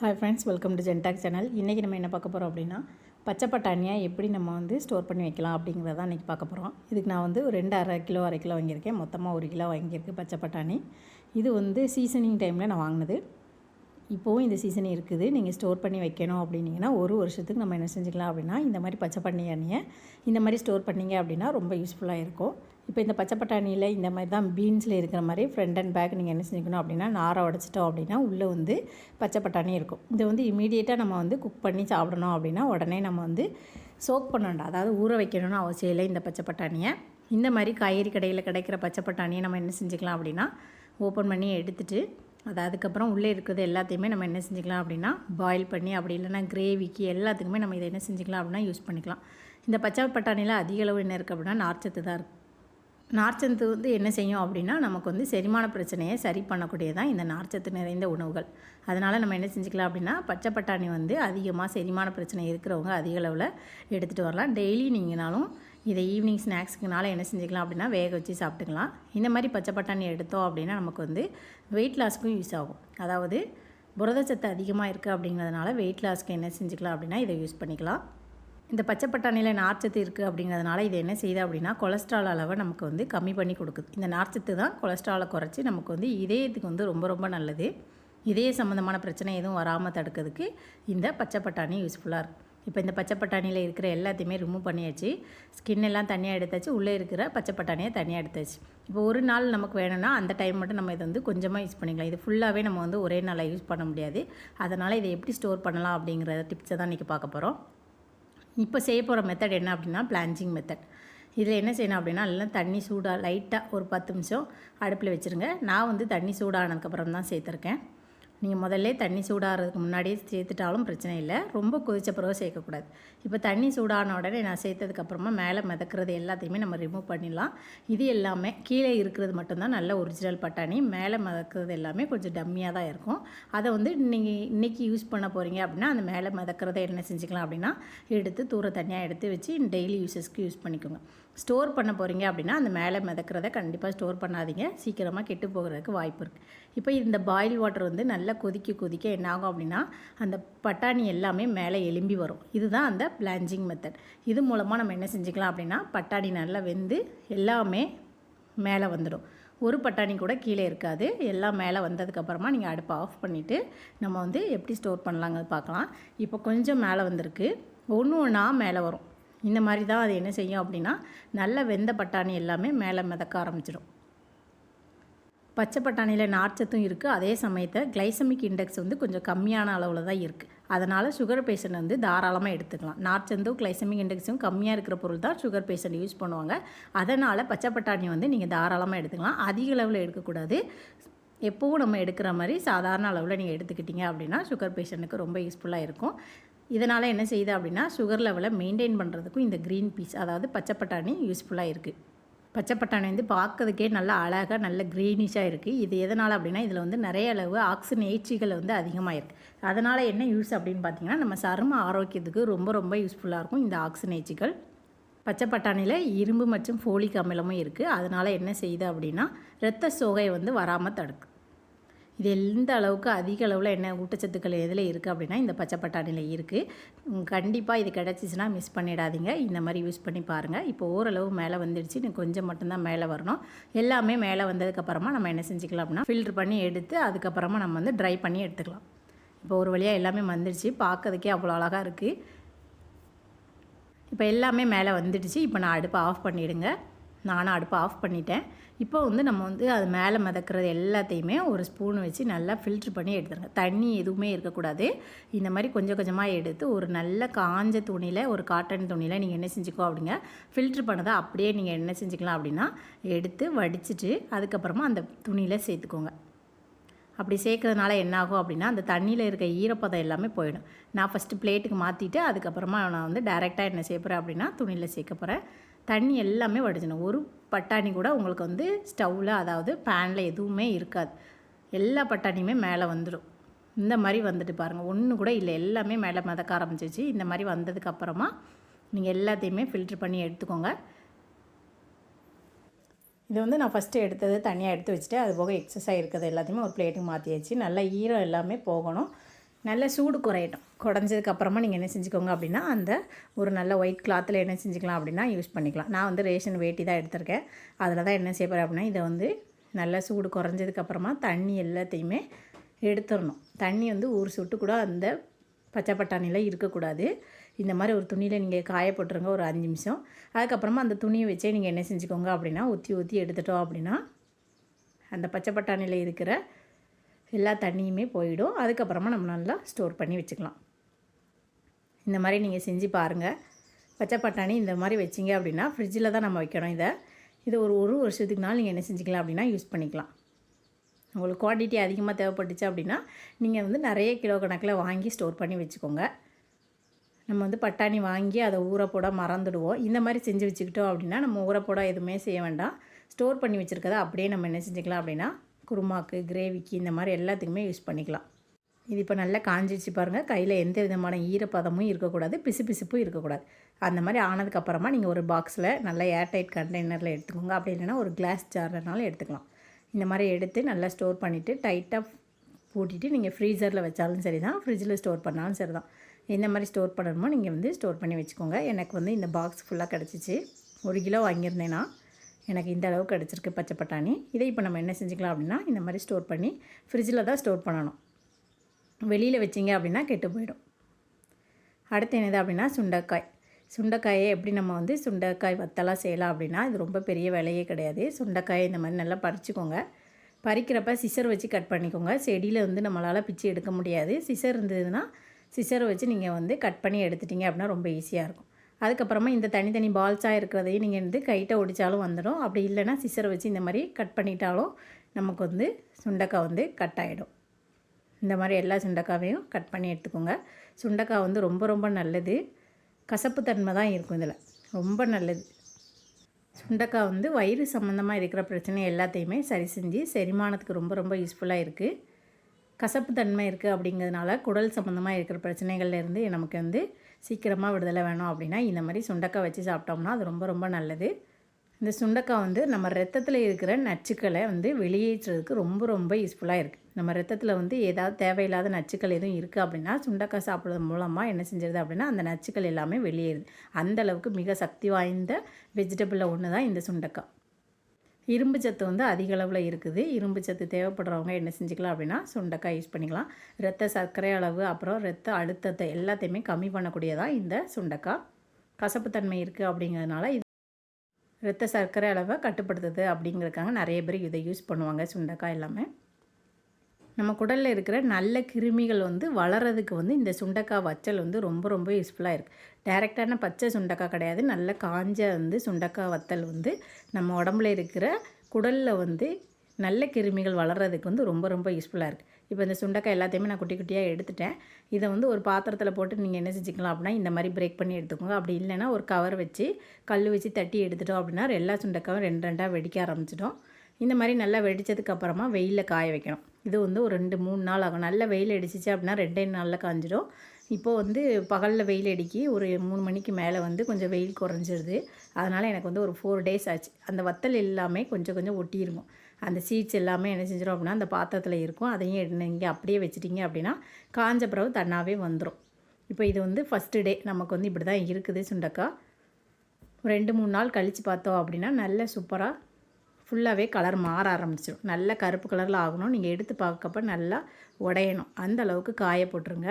Hi friends welcome to ஜென்டாக் channel இன்றைக்கி நம்ம என்ன பார்க்க போகிறோம் அப்படின்னா பச்சை பட்டாணியை எப்படி நம்ம வந்து ஸ்டோர் பண்ணி வைக்கலாம் அப்படிங்கிறத இன்றைக்கி பார்க்க போகிறோம் இதுக்கு நான் வந்து ஒரு ரெண்டு அரை கிலோ அரை கிலோ வாங்கியிருக்கேன். மொத்தமாக ஒரு கிலோ வாங்கியிருக்கு பச்சை பட்டாணி. இது வந்து சீசனிங் டைமில் நான் வாங்கினது. இப்போவும் இந்த சீசன் இருக்குது. நீங்கள் ஸ்டோர் பண்ணி வைக்கணும் அப்படின்னீங்கன்னா ஒரு வருஷத்துக்கு நம்ம என்ன செஞ்சுக்கலாம் அப்படின்னா இந்த மாதிரி பச்சை பட்டாணியை இந்த மாதிரி ஸ்டோர் பண்ணீங்க அப்படின்னா ரொம்ப யூஸ்ஃபுல்லாக இருக்கும். இப்போ இந்த பச்சை பட்டாணியில் இந்த மாதிரி தான் பீன்ஸில் இருக்கிற மாதிரி ஃப்ரண்ட் அண்ட் பேக் நீங்கள் என்ன செஞ்சுக்கணும் அப்படின்னா நாரை உடச்சிட்டோம் அப்படின்னா உள்ளே வந்து பச்சை பட்டாணி இருக்கும். இதை வந்து இமீடியட்டாக நம்ம வந்து குக் பண்ணி சாப்பிடணும் அப்படின்னா உடனே நம்ம வந்து சோக் பண்ண வேண்டாம். அதாவது ஊற வைக்கணும்னு அவசியம் இல்லை இந்த பச்சை பட்டாணியை. இந்த மாதிரி காய்கறி கடையில் கிடைக்கிற பச்சை பட்டாணியை நம்ம என்ன செஞ்சுக்கலாம் அப்படின்னா ஓப்பன் பண்ணி எடுத்துகிட்டு அது அதுக்கப்புறம் உள்ளே இருக்கிறது எல்லாத்தையுமே நம்ம என்ன செஞ்சுக்கலாம் அப்படின்னா பாயில் பண்ணி அப்படி இல்லைன்னா கிரேவிக்கு எல்லாத்துக்குமே நம்ம இதை என்ன செஞ்சுக்கலாம் அப்படின்னா யூஸ் பண்ணிக்கலாம். இந்த பச்சை பட்டாணியில் அதிக அளவு என்ன இருக்குது அப்படின்னா நார்ச்சத்து தான் இருக்குது நார்ச்சத்து வந்து என்ன செய்யும் அப்படின்னா நமக்கு வந்து செரிமான பிரச்சனையை சரி பண்ணக்கூடியதான் இந்த நார்ச்சத்து நிறைந்த உணவுகள். அதனால் நம்ம என்ன செஞ்சுக்கலாம் அப்படின்னா பச்சை பட்டாணி வந்து அதிகமாக செரிமான பிரச்சனை இருக்கிறவங்க அதிக அளவில் எடுத்துகிட்டு வரலாம். டெய்லி நீங்களாலும் இதை ஈவினிங் ஸ்நாக்ஸுக்குனால என்ன செஞ்சுக்கலாம் அப்படின்னா வேக வச்சு சாப்பிட்டுக்கலாம். இந்த மாதிரி பச்சை பட்டாணி எடுத்தோம் அப்படின்னா நமக்கு வந்து வெயிட் லாஸ்க்கும் யூஸ் ஆகும். அதாவது புரதச்சத்து அதிகமாக இருக்குது அப்படிங்கிறதுனால வெயிட் லாஸ்க்கு என்ன செஞ்சுக்கலாம் அப்படின்னா இதை யூஸ் பண்ணிக்கலாம். இந்த பச்சை பட்டாணியில் நார்ச்சத்து இருக்குது அப்படிங்கிறதுனால இது என்ன செய்யுது அப்படின்னா கொலஸ்ட்ரால் அளவை நமக்கு வந்து கம்மி பண்ணி கொடுக்குது. இந்த நார்ச்சத்து தான் கொலஸ்ட்ராலை குறைச்சி நமக்கு வந்து இதயத்துக்கு வந்து ரொம்ப ரொம்ப நல்லது. இதய சம்மந்தமான பிரச்சனை எதுவும் வராமல் தடுக்கிறதுக்கு இந்த பச்சை பட்டாணி யூஸ்ஃபுல்லாக இருக்கும் இப்போ இந்த பச்சை பட்டாணியில் இருக்கிற எல்லாத்தையுமே ரிமூவ் பண்ணியாச்சு. ஸ்கின் எல்லாம் தனியாக எடுத்தாச்சு. உள்ளே இருக்கிற பச்சை பட்டாணியை தனியாக எடுத்தாச்சு. இப்போ ஒரு நாள் நமக்கு வேணும்னா அந்த டைம் மட்டும் நம்ம இதை வந்து கொஞ்சமாக யூஸ் பண்ணிக்கலாம். இது ஃபுல்லாகவே நம்ம வந்து ஒரே நாளாக யூஸ் பண்ண முடியாது. அதனால் இதை எப்படி ஸ்டோர் பண்ணலாம் அப்படிங்கிற டிப்ஸை தான் இன்றைக்கி பார்க்க போகிறோம் இப்போ செய்ய போகிற மெத்தட் என்ன அப்படின்னா பிளான்ஜிங் மெத்தட் இதில் என்ன செய்யணும் அப்படின்னா எல்லாம் தண்ணி சூடாக லைட்டாக ஒரு பத்து நிமிஷம் அடுப்பில் வச்சுருங்க. நான் வந்து தண்ணி சூடானதுக்கப்புறம் தான் சேர்த்துருக்கேன். நீங்கள் முதல்ல தண்ணி சூடாகிறதுக்கு முன்னாடியே சேர்த்துட்டாலும் பிரச்சனை இல்லை. ரொம்ப கொதிச்ச பிறகு சேர்க்கக்கூடாது. இப்போ தண்ணி சூடான உடனே நான் சேர்த்ததுக்கப்புறமா மேலே மிதக்கிறது எல்லாத்தையுமே நம்ம ரிமூவ் பண்ணிடலாம். இது எல்லாமே கீழே இருக்கிறது மட்டும்தான் நல்ல ஒரிஜினல் பட்டாணி. மேலே மிதக்கிறது எல்லாமே கொஞ்சம் டம்மியாக தான் இருக்கும். அதை வந்து நீங்கள் இன்றைக்கி யூஸ் பண்ண போகிறீங்க அப்படின்னா அந்த மேலே மிதக்கிறத என்ன செஞ்சுக்கலாம் அப்படின்னா எடுத்து தூர தனியாக எடுத்து வச்சு டெய்லி யூஸஸ்க்கு யூஸ் பண்ணிக்கோங்க. ஸ்டோர் பண்ண போகிறீங்க அப்படின்னா அந்த மேலே மிதக்கிறத கண்டிப்பாக ஸ்டோர் பண்ணாதீங்க. சீக்கிரமாக கெட்டு போகிறதுக்கு வாய்ப்பு இருக்குது இப்போ இந்த பாயில் வாட்டர் வந்து நல்லா கொதிக்க கொதிக்க என்ன ஆகும் அப்படின்னா அந்த பட்டாணி எல்லாமே மேலே எலும்பி வரும். இதுதான் அந்த பிளான்ஜிங் மெத்தட் இது மூலமாக நம்ம என்ன செஞ்சுக்கலாம் அப்படின்னா பட்டாணி நல்லா வெந்து எல்லாமே மேலே வந்துடும். ஒரு பட்டாணி கூட கீழே இருக்காது. எல்லாம் மேலே வந்ததுக்கப்புறமா நீங்கள் அடுப்பை ஆஃப் பண்ணிவிட்டு நம்ம வந்து எப்படி ஸ்டோர் பண்ணலாங்கிறது பார்க்கலாம். இப்போ கொஞ்சம் மேலே வந்திருக்கு. ஒன்று ஒன்றா மேலே வரும். இந்த மாதிரி தான் அது என்ன செய்யும் அப்படின்னா நல்ல வெந்த பட்டாணி எல்லாமே மேலே மிதக்க ஆரம்பிச்சிடும். பச்சை பட்டாணியில் நார்ச்சத்தும் இருக்குது அதே சமயத்தில் கிளைசமிக் இண்டெக்ஸ் வந்து கொஞ்சம் கம்மியான அளவில் தான் இருக்குது அதனால் சுகர் பேஷண்ட் வந்து தாராளமாக எடுத்துக்கலாம். நார்ச்சந்தும் கிளைசமிக் இண்டெக்ஸும் கம்மியாக இருக்கிற பொருள் தான் சுகர் பேஷண்ட் யூஸ் பண்ணுவாங்க. அதனால் பச்சை பட்டாணி வந்து நீங்கள் தாராளமாக எடுத்துக்கலாம். அதிக அளவில் எடுக்கக்கூடாது. எப்போவும் நம்ம எடுக்கிற மாதிரி சாதாரண அளவில் நீங்கள் எடுத்துக்கிட்டீங்க அப்படின்னா சுகர் பேஷண்ட்டுக்கு ரொம்ப யூஸ்ஃபுல்லாக இருக்கும். இதனால் என்ன செய்யுது அப்படின்னா சுகர் லெவலை மெயின்டைன் பண்ணுறதுக்கும் இந்த க்ரீன் பீஸ் அதாவது பச்சை பட்டாணி யூஸ்ஃபுல்லாக இருக்குது பச்சை பட்டாணி வந்து பார்க்கறதுக்கே நல்லா அழகாக நல்ல க்ரீனிஷாக இருக்குது இது எதனால் அப்படின்னா இதில் வந்து நிறைய அளவு ஆக்சினேச்சிகள் வந்து அதிகமாக இருக்குது அதனால் என்ன யூஸ் அப்படின்னு பார்த்தீங்கன்னா நம்ம சரும ஆரோக்கியத்துக்கு ரொம்ப ரொம்ப யூஸ்ஃபுல்லாக இருக்கும் இந்த ஆக்சினேச்சிகள் பச்சை பட்டாணியில் இரும்பு மற்றும் ஃபோலிக் அமிலமும் இருக்குது அதனால் என்ன செய்யுது அப்படின்னா இரத்த சோகை வந்து வராமல் தடுக்கு. இது எந்த அளவுக்கு அதிக அளவில் என்ன ஊட்டச்சத்துக்கள் எதில் இருக்குது அப்படின்னா இந்த பச்சை பட்டாணியில் இருக்குது கண்டிப்பாக இது கிடச்சிச்சின்னா மிஸ் பண்ணிடாதீங்க. இந்த மாதிரி யூஸ் பண்ணி பாருங்கள் இப்போ ஓரளவு மேலே வந்துடுச்சு இன்னும் கொஞ்சம் மட்டும்தான் மேலே வரணும். எல்லாமே மேலே வந்ததுக்கப்புறமா நம்ம என்ன செஞ்சுக்கலாம் அப்படின்னா ஃபில்ட்ரு பண்ணி எடுத்து அதுக்கப்புறமா நம்ம வந்து ட்ரை பண்ணி எடுத்துக்கலாம். இப்போ ஒரு வழியாக எல்லாமே வந்துடுச்சு பார்க்கறதுக்கே அவ்வளோ அழகாக இருக்குது இப்போ எல்லாமே மேலே வந்துடுச்சு. இப்போ நான் அடுப்பை ஆஃப் பண்ணிவிடுங்க நானும் அடுப்பை ஆஃப் பண்ணிட்டேன். இப்போ வந்து நம்ம வந்து அது மேலே மிதக்கிறது எல்லாத்தையுமே ஒரு ஸ்பூன் வச்சு நல்லா ஃபில்ட்ரு பண்ணி எடுத்துருங்க. தண்ணி எதுவுமே இருக்கக்கூடாது. இந்த மாதிரி கொஞ்சம் கொஞ்சமாக எடுத்து ஒரு நல்ல காஞ்ச துணியில் ஒரு காட்டன் துணியில் நீங்கள் என்ன செஞ்சுக்கோ அப்படிங்க ஃபில்ட்ரு பண்ணதை அப்படியே நீங்கள் என்ன செஞ்சுக்கலாம் அப்படின்னா எடுத்து வடிச்சிட்டு அதுக்கப்புறமா அந்த துணியில் சேர்த்துக்கோங்க. அப்படி சேர்க்கறதுனால என்னாகும் அப்படின்னா அந்த தண்ணியில் இருக்க ஈரப்பதம் எல்லாமே போயிடும். நான் ஃபஸ்ட்டு பிளேட்டுக்கு மாற்றிட்டு அதுக்கப்புறமா நான் வந்து டைரெக்டாக என்ன செய்ய போகிறேன் அப்படின்னா துணியில் சேர்க்க போகிறேன் தண்ணி எல்லாமே வடிஞ்சிடும் ஒரு பட்டாணி கூட உங்களுக்கு வந்து ஸ்டவ்வில் அதாவது பேனில் எதுவுமே இருக்காது. எல்லா பட்டாணியுமே மேலே வந்துடும் இந்த மாதிரி வந்துட்டு பாருங்கள் ஒன்று கூட இல்லை. எல்லாமே மேலே மிதக்க ஆரம்பிச்சிச்சு இந்த மாதிரி வந்ததுக்கப்புறமா நீங்கள் எல்லாத்தையுமே ஃபில்ட்ரு பண்ணி எடுத்துக்கோங்க. இது வந்து நான் ஃபஸ்ட்டு எடுத்தது தனியாக எடுத்து வச்சுட்டு அது போக எக்ஸஸாக இருக்கிறது எல்லாத்தையுமே ஒரு பிளேட்டுக்கு மாற்றியாச்சு நல்லா ஈரம் எல்லாமே போகணும். நல்ல சூடு குறையட்டும். குறைஞ்சதுக்கு அப்புறமா நீங்கள் என்ன செஞ்சுக்கோங்க அப்படின்னா அந்த ஒரு நல்ல ஒயிட் கிளாத்தில் என்ன செஞ்சுக்கலாம் அப்படின்னா யூஸ் பண்ணிக்கலாம். நான் வந்து ரேஷன் வேட்டி தான் எடுத்திருக்கேன். அதில் தான் என்ன செய்ய அப்படின்னா இதை வந்து நல்லா சூடு குறைஞ்சதுக்கு அப்புறமா தண்ணி எல்லாத்தையுமே எடுத்துடணும். தண்ணி வந்து ஒரு சொட்டு கூட அந்த பச்சை பட்டாணியில் இருக்கக்கூடாது. இந்த மாதிரி ஒரு துணியில் நீங்கள் காய போட்டுருங்க ஒரு அஞ்சு நிமிஷம். அதுக்கப்புறமா அந்த துணியை வச்சே நீங்கள் என்ன செஞ்சுக்கோங்க அப்படின்னா ஊற்றி ஊற்றி எடுத்துட்டோம் அப்படின்னா அந்த பச்சை பட்டாணியில் இருக்கிற எல்லா தண்ணியுமே போயிடும். அதுக்கப்புறமா நம்ம நல்லா ஸ்டோர் பண்ணி வச்சுக்கலாம். இந்த மாதிரி நீங்கள் செஞ்சு பாருங்கள் பச்சை பட்டாணி இந்த மாதிரி வச்சிங்க அப்படின்னா ஃப்ரிட்ஜில் தான் நம்ம வைக்கணும் இதை. இது ஒரு ஒரு வருஷத்துக்கு நாள் நீங்கள் என்ன செஞ்சுக்கலாம் அப்படின்னா யூஸ் பண்ணிக்கலாம். உங்களுக்கு குவான்டிட்டி அதிகமாக தேவைப்பட்டுச்சு அப்படின்னா நீங்கள் வந்து நிறைய கிலோ கணக்கில் வாங்கி ஸ்டோர் பண்ணி வச்சுக்கோங்க. நம்ம வந்து பட்டாணி வாங்கி அதை ஊறப்போட மறந்துடுவோம். இந்த மாதிரி செஞ்சு வச்சுக்கிட்டோம் அப்படின்னா நம்ம ஊறப்போட எதுவுமே செய்ய வேண்டாம். ஸ்டோர் பண்ணி வச்சுருக்கதை அப்படியே நம்ம என்ன செஞ்சுக்கலாம் அப்படின்னா குருமாக்கு கிரேவிக்கு இந்த மாதிரி எல்லாத்துக்குமே யூஸ் பண்ணிக்கலாம். இது இப்போ நல்லா காஞ்சிச்சு பாருங்கள் கையில் எந்த விதமான ஈரப்பதமும் இருக்கக்கூடாது பிசு பிசுப்பும் இருக்கக்கூடாது. அந்த மாதிரி ஆனதுக்கப்புறமா நீங்கள் ஒரு பாக்ஸில் நல்லா ஏர்டைட் கண்டெய்னரில் எடுத்துக்கோங்க. அப்படி இல்லைன்னா ஒரு கிளாஸ் ஜார்னாலும் எடுத்துக்கலாம். இந்த மாதிரி எடுத்து நல்லா ஸ்டோர் பண்ணிவிட்டு டைட்டாக பூட்டிட்டு நீங்கள் ஃப்ரீசரில் வச்சாலும் சரி தான் ஃப்ரிட்ஜில் ஸ்டோர் பண்ணாலும் சரி தான் எந்த மாதிரி ஸ்டோர் பண்ணணுமோ நீங்கள் வந்து ஸ்டோர் பண்ணி வச்சுக்கோங்க. எனக்கு வந்து இந்த பாக்ஸ் ஃபுல்லாக கிடச்சிச்சு. ஒரு கிலோ வாங்கியிருந்தேன்னா எனக்கு இந்த அளவுக்கு கிடச்சிருக்கு பச்சை பட்டாணி. இதை இப்போ நம்ம என்ன செஞ்சுக்கலாம் அப்படின்னா இந்த மாதிரி ஸ்டோர் பண்ணி ஃப்ரிட்ஜில் தான் ஸ்டோர் பண்ணணும். வெளியில் வச்சிங்க அப்படின்னா கெட்டு போயிடும். அடுத்து என்னது அப்படின்னா சுண்டைக்காய். சுண்டைக்காயை எப்படி நம்ம வந்து சுண்டைக்காய் வத்தலாக செய்யலாம் அப்படின்னா இது ரொம்ப பெரிய வேலையே கிடையாது. சுண்டைக்காயை இந்த மாதிரி நல்லா பறிச்சுக்கோங்க. பறிக்கிறப்ப சிசர் வச்சு கட் பண்ணிக்கோங்க. செடியில் வந்து நம்மளால் பிச்சு எடுக்க முடியாது. சிசர் இருந்ததுன்னா சிசரை வச்சு நீங்கள் வந்து கட் பண்ணி எடுத்துட்டீங்க அப்படின்னா ரொம்ப ஈஸியாக இருக்கும். அதுக்கப்புறமா இந்த தனித்தனி பால்ஸாக இருக்கிறதையும் நீங்கள் வந்து கைட்டை ஒடித்தாலும் வந்துடும். அப்படி இல்லைன்னா சிசரை வச்சு இந்த மாதிரி கட் பண்ணிட்டாலும் நமக்கு வந்து சுண்டக்காய் வந்து கட் ஆகிடும் இந்த மாதிரி எல்லா சுண்டக்காவையும் கட் பண்ணி எடுத்துக்கோங்க. சுண்டக்காய் வந்து ரொம்ப ரொம்ப நல்லது. கசப்பு தன்மை தான் இருக்கும் இதில். ரொம்ப நல்லது. சுண்டக்காய் வந்து வயிறு சம்மந்தமாக இருக்கிற பிரச்சனை எல்லாத்தையுமே சரி செஞ்சு செரிமானத்துக்கு ரொம்ப ரொம்ப யூஸ்ஃபுல்லாக இருக்குது கசப்பு தன்மை இருக்குது அப்படிங்கிறதுனால குடல் சம்மந்தமாக இருக்கிற பிரச்சனைகள்லேருந்து நமக்கு வந்து சீக்கிரமாக விடுதலை வேணும் அப்படின்னா இந்த மாதிரி சுண்டக்காய் வச்சு சாப்பிட்டோம்னா அது ரொம்ப ரொம்ப நல்லது. இந்த சுண்டக்காய் வந்து நம்ம ரத்தத்தில் இருக்கிற நச்சுக்களை வந்து வெளியேற்றுறதுக்கு ரொம்ப ரொம்ப யூஸ்ஃபுல்லாக இருக்குது நம்ம ரத்தத்தில் வந்து ஏதாவது தேவையில்லாத நச்சுக்கள் எதுவும் இருக்குது அப்படின்னா சுண்டக்காய் சாப்பிட்றது மூலமாக என்ன செஞ்சிருது அப்படின்னா அந்த நச்சுக்கள் எல்லாமே வெளியேறுது. அந்த அளவுக்கு மிக சக்தி வாய்ந்த வெஜிடபிளில் ஒன்று தான் இந்த சுண்டக்காய். இரும்பு சத்து வந்து அதிக அளவில் இருக்குது. இரும்பு சத்து தேவைப்படுறவங்க என்ன செஞ்சுக்கலாம் அப்படின்னா சுண்டக்காய் யூஸ் பண்ணிக்கலாம். ரத்த சர்க்கரை அளவு அப்புறம் ரத்த அழுத்தத்தை எல்லாத்தையுமே கம்மி பண்ணக்கூடியதாக இந்த சுண்டக்காய். கசப்புத்தன்மை இருக்குது அப்படிங்கிறதுனால இது ரத்த சர்க்கரை அளவை கட்டுப்படுத்துது அப்படிங்கிறதுக்காக நிறைய பேர் இதை யூஸ் பண்ணுவாங்க சுண்டக்காய் எல்லாமே. நம்ம குடலில் இருக்கிற நல்ல கிருமிகள் வந்து வளரதுக்கு வந்து இந்த சுண்டக்காய் வச்சல் வந்து ரொம்ப ரொம்ப யூஸ்ஃபுல்லாக இருக்குது டேரெக்டான பச்சை சுண்டக்காய் கிடையாது. நல்ல காஞ்ச வந்து சுண்டக்காய் வத்தல் வந்து நம்ம உடம்புல இருக்கிற குடலில் வந்து நல்ல கிருமிகள் வளர்கிறதுக்கு வந்து ரொம்ப ரொம்ப யூஸ்ஃபுல்லாக இருக்குது இப்போ இந்த சுண்டக்காய் எல்லாத்தையுமே நான் குட்டி குட்டியாக எடுத்துட்டேன். இதை வந்து ஒரு பாத்திரத்தில் போட்டு நீங்கள் என்ன செஞ்சுக்கலாம் அப்படின்னா இந்த மாதிரி பிரேக் பண்ணி எடுத்துக்கோங்க. அப்படி இல்லைன்னா ஒரு கவர் வச்சு கல் வச்சு தட்டி எடுத்துட்டோம் அப்படின்னா எல்லா சுண்டக்காயும் ரெண்டு ரெண்டாக வெடிக்க ஆரம்பிச்சிட்டோம் இந்த மாதிரி நல்லா வெடித்ததுக்கப்புறமா வெயிலில் காய வைக்கணும். இது வந்து ஒரு ரெண்டு மூணு நாள் ஆகும். நல்ல வெயில் அடிச்சிச்சு அப்படின்னா ரெண்டே நாளில் காஞ்சிடும் இப்போது வந்து பகலில் வெயில் அடிக்கி ஒரு மூணு மணிக்கு மேலே வந்து கொஞ்சம் வெயில் குறைஞ்சிருது. அதனால் எனக்கு வந்து ஒரு ஃபோர் டேஸ் ஆச்சு. அந்த வத்தல் எல்லாமே கொஞ்சம் கொஞ்சம் ஒட்டியிருக்கும். அந்த சீட்ஸ் எல்லாமே என்ன செஞ்சிடும் அப்படின்னா அந்த பாத்திரத்தில் இருக்கும். அதையும் நீங்கள் அப்படியே வச்சுட்டிங்க அப்படின்னா காஞ்ச பிறகு தன்னாவே வந்துடும் இப்போ இது வந்து ஃபஸ்ட்டு டே நமக்கு வந்து இப்படி தான் இருக்குது சுண்டக்காய். ரெண்டு மூணு நாள் கழித்து பார்த்தோம் அப்படின்னா நல்ல சூப்பராக ஃபுல்லாகவே கலர் மாற ஆரம்பிச்சிடும். நல்ல கருப்பு கலரில் ஆகணும். நீங்கள் எடுத்து பார்க்கப்ப நல்லா உடையணும். அந்த அளவுக்கு காய போட்டுருங்க.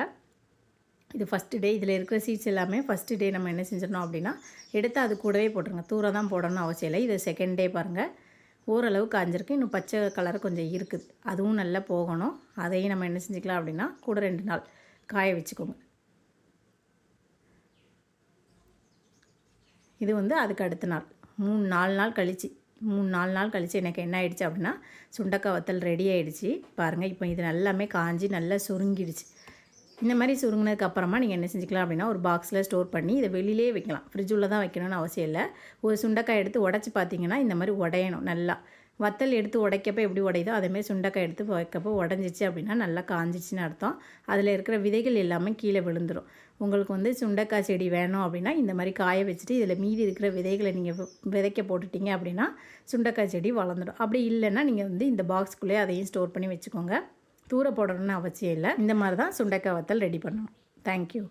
இது ஃபஸ்ட்டு டே இதில் இருக்கிற சீட்ஸ் எல்லாமே ஃபஸ்ட்டு டே நம்ம என்ன செஞ்சிடணும் அப்படின்னா எடுத்து அது கூடவே போட்டுருங்க. தூர தான் போடணும்னு அவசியம் இல்லை. இது செகண்ட் டே பாருங்கள் ஓரளவு காஞ்சிருக்கு. இன்னும் பச்சை கலர் கொஞ்சம் இருக்குது அதுவும் நல்லா போகணும். அதையும் நம்ம என்ன செஞ்சுக்கலாம் அப்படின்னா கூட ரெண்டு நாள் காய வச்சுக்கோங்க. இது வந்து அதுக்கு அடுத்த நாள். மூணு நாலு நாள் கழித்து மூணு நாலு நாள் கழித்து எனக்கு என்ன ஆயிடுச்சு அப்படின்னா சுண்டக்காய் வத்தல் ரெடி ஆகிடுச்சு பாருங்கள் இப்போ இது எல்லாமே காஞ்சி நல்லா சுருங்கிடுச்சு. இந்த மாதிரி சுருங்கினதுக்கு அப்புறமா நீங்கள் என்ன செஞ்சுக்கலாம் அப்படின்னா ஒரு பாக்ஸில் ஸ்டோர் பண்ணி இதை வெளியிலே வைக்கலாம். ஃப்ரிட்ஜ் உள்ளே தான் வைக்கணும்னு அவசியம் இல்லை. ஒரு சுண்டக்காய் எடுத்து உடச்சி பார்த்தீங்கன்னா இந்த மாதிரி உடையணும் நல்லா. வத்தல் எடுத்து உடைக்கப்போ எப்படி உடையுதோ அதேமாதிரி சுண்டக்காய் எடுத்து வைக்கப்போ உடஞ்சிச்சு அப்படின்னா நல்லா காஞ்சிச்சின்னு அர்த்தம். அதில் இருக்கிற விதைகள் எல்லாமே கீழே விழுந்துடும் உங்களுக்கு வந்து சுண்டக்காய் செடி வேணும் அப்படின்னா இந்த மாதிரி காய வச்சுட்டு இதில் மீதி இருக்கிற விதைகளை நீங்கள் விதைக்க போட்டுட்டீங்க அப்படின்னா சுண்டக்காய் செடி வளர்ந்துடும் அப்படி இல்லைன்னா நீங்கள் வந்து இந்த பாக்ஸ்க்குள்ளேயே அதையும் ஸ்டோர் பண்ணி வச்சுக்கோங்க. தூர போடணும்னு அவசியம் இல்லை. இந்த மாதிரி தான் சுண்டைக்காய் வத்தல் ரெடி பண்ணணும். தேங்க்யூ